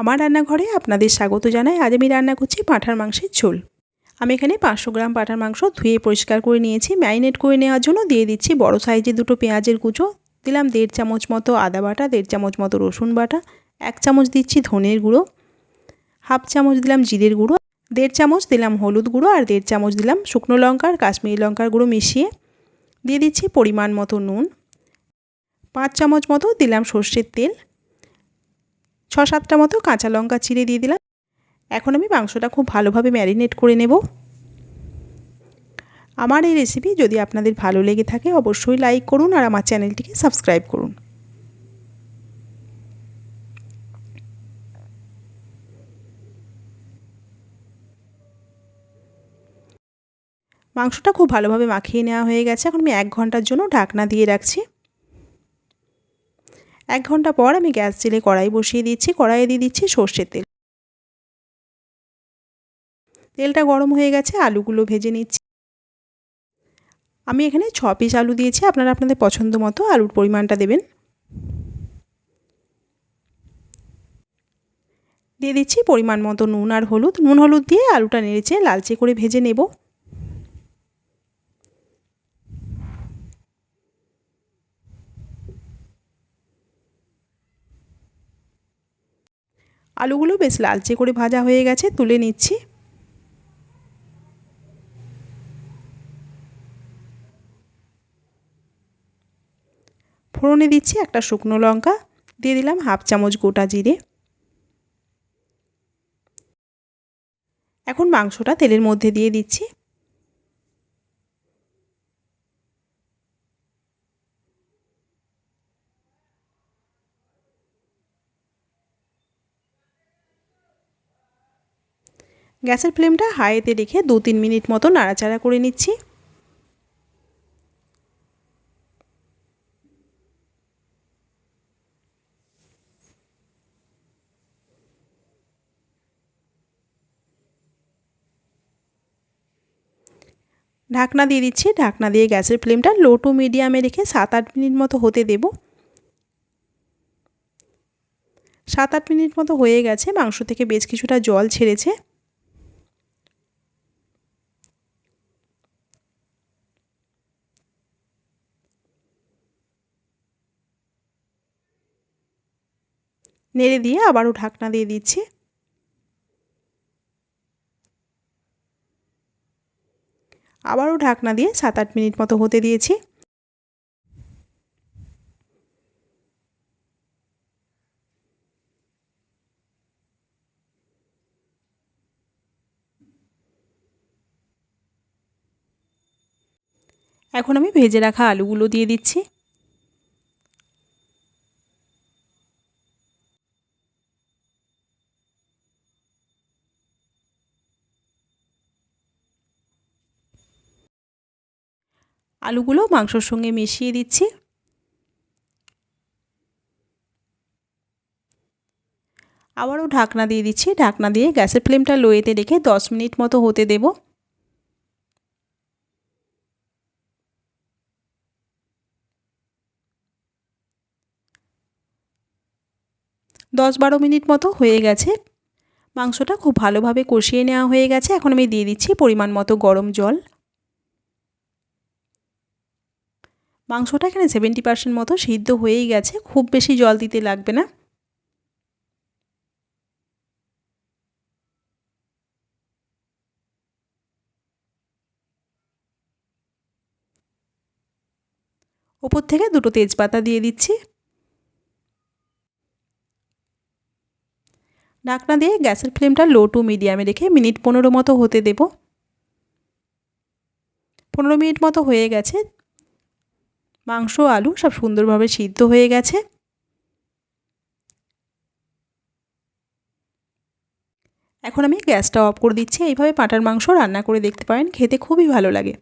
আমার রান্নাঘরে আপনাদের স্বাগত জানাই। আজ আমি রান্না করছি পাঁঠার মাংসের ঝোল। আমি এখানে পাঁচশো গ্রাম পাঁঠার মাংস ধুয়ে পরিষ্কার করে নিয়েছি। ম্যারিনেট করে নেওয়ার জন্য দিয়ে দিচ্ছি বড় সাইজের দুটো পেঁয়াজের কুচো। দিলাম দেড় চামচ মতো আদা বাটা, দেড় চামচ মতো রসুন বাটা, এক চামচ দিচ্ছি ধনের গুঁড়ো, হাফ চামচ দিলাম জিরের গুঁড়ো, দেড় চামচ দিলাম হলুদ গুঁড়ো আর দেড় চামচ দিলাম শুকনো লঙ্কার, কাশ্মীরি লঙ্কার গুঁড়ো মিশিয়ে দিয়ে দিচ্ছি পরিমাণ মতো নুন। পাঁচ চামচ মতো দিলাম সর্ষের তেল। ছ সাতটা মতো কাঁচা লঙ্কা চিড়ে দিয়ে দিলাম। এখন আমি মাংসটা খুব ভালোভাবে ম্যারিনেট করে নেব। আমার এই রেসিপি যদি আপনাদের ভালো লেগে থাকে অবশ্যই লাইক করুন আর আমার চ্যানেলটিকে সাবস্ক্রাইব করুন। মাংসটা খুব ভালোভাবে মাখিয়ে নেওয়া হয়ে গেছে। এখন আমি এক ঘণ্টার জন্য ঢাকনা দিয়ে রাখছি। এক ঘণ্টা পর আমি গ্যাস জেলে কড়াই বসিয়ে দিচ্ছি, কড়াইয়ে দিয়ে দিচ্ছি সর্ষের তেল। তেলটা গরম হয়ে গেছে, আলুগুলো ভেজে নিচ্ছি। আমি এখানে ছ পিস আলু দিয়েছি, আপনারা আপনাদের পছন্দ মতো আলুর পরিমাণটা দেবেন। দিয়ে দিচ্ছি পরিমাণ মতো নুন আর হলুদ। নুন হলুদ দিয়ে আলুটা নেড়েছে লালচে করে ভেজে নেব। আলুগুলো বেশ লালচে করে ভাজা হয়ে গেছে, তুলে নিচ্ছি। ফোড়নে দিচ্ছি একটা শুকনো লঙ্কা, দিয়ে দিলাম হাফ চামচ গোটা জিরে। এখন মাংসটা তেলের মধ্যে দিয়ে দিচ্ছি। গ্যাসের ফ্লেমটা হাইতে রেখে দু তিন মিনিট মতো নাড়াচাড়া করে নিচ্ছি। ঢাকনা দিয়ে দিচ্ছি, ঢাকনা দিয়ে গ্যাসের ফ্লেমটা লো টু মিডিয়ামে রেখে সাত আট মিনিট মতো হতে দেব। সাত আট মিনিট মতো হয়ে গেছে, মাংস থেকে বেশ কিছুটা জল ছেড়েছে। নেড়ে দিয়ে আবারও ঢাকনা দিয়ে দিচ্ছি। আবারও ঢাকনা দিয়ে সাত আট মিনিট মতো হতে দিয়েছি। এখন আমি ভেজে রাখা আলুগুলো দিয়ে দিচ্ছি। আলুগুলো মাংসর সঙ্গে মিশিয়ে দিচ্ছি। আবারও ঢাকনা দিয়ে দিচ্ছি। ঢাকনা দিয়ে গ্যাসের ফ্লেমটা লোয়েতে রেখে দশ মিনিট মতো হতে দেব। দশ বারো মিনিট মতো হয়ে গেছে। মাংসটা খুব ভালোভাবে কষিয়ে নেওয়া হয়ে গেছে। এখন আমি দিয়ে দিচ্ছি পরিমাণ মতো গরম জল। মাংসটা এখানে সেভেন্টি পার্সেন্ট মতো সিদ্ধ হয়েই গেছে, খুব বেশি জল দিতে লাগবে না। ওপর থেকে দুটো তেজপাতা দিয়ে দিচ্ছি। ঢাকনা দিয়ে গ্যাসের ফ্লেমটা লো টু মিডিয়ামে রেখে মিনিট পনেরো মতো হতে দেব। পনেরো মিনিট মতো হয়ে গেছে। মাংস, আলু সব সুন্দরভাবে সিদ্ধ হয়ে গেছে। এখন আমি গ্যাসটা অফ করে দিচ্ছি। এইভাবে পাঁটার মাংস রান্না করে দেখতে পারেন। খেতে খুবই ভালো লাগে।